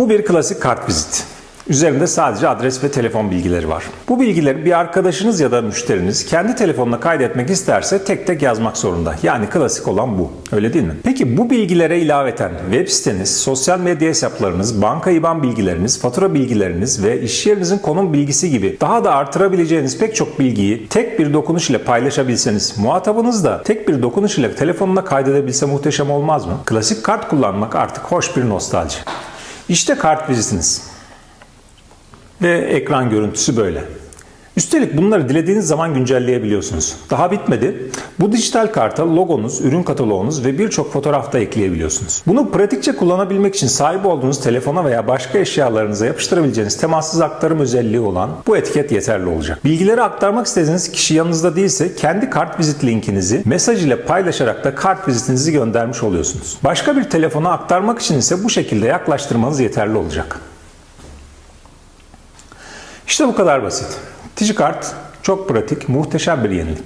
Bu bir klasik kart vizit. Üzerinde sadece adres ve telefon bilgileri var. Bu bilgileri bir arkadaşınız ya da müşteriniz kendi telefonuna kaydetmek isterse tek tek yazmak zorunda. Yani klasik olan bu. Öyle değil mi? Peki bu bilgilere ilaveten web siteniz, sosyal medya hesaplarınız, banka IBAN bilgileriniz, fatura bilgileriniz ve iş yerinizin konum bilgisi gibi daha da artırabileceğiniz pek çok bilgiyi tek bir dokunuş ile paylaşabilseniz, muhatabınız da tek bir dokunuş ile telefonuna kaydedebilse muhteşem olmaz mı? Klasik kart kullanmak artık hoş bir nostalji. İşte kart vizitiniz. Ve ekran görüntüsü böyle. Üstelik bunları dilediğiniz zaman güncelleyebiliyorsunuz. Daha bitmedi. Bu dijital karta logonuz, ürün kataloğunuz ve birçok fotoğraf da ekleyebiliyorsunuz. Bunu pratikçe kullanabilmek için sahip olduğunuz telefona veya başka eşyalarınıza yapıştırabileceğiniz temassız aktarım özelliği olan bu etiket yeterli olacak. Bilgileri aktarmak istediğiniz kişi yanınızda değilse kendi kart vizit linkinizi mesaj ile paylaşarak da kart vizitinizi göndermiş oluyorsunuz. Başka bir telefona aktarmak için ise bu şekilde yaklaştırmanız yeterli olacak. İşte bu kadar basit. DigiKart çok pratik, muhteşem bir yenilik.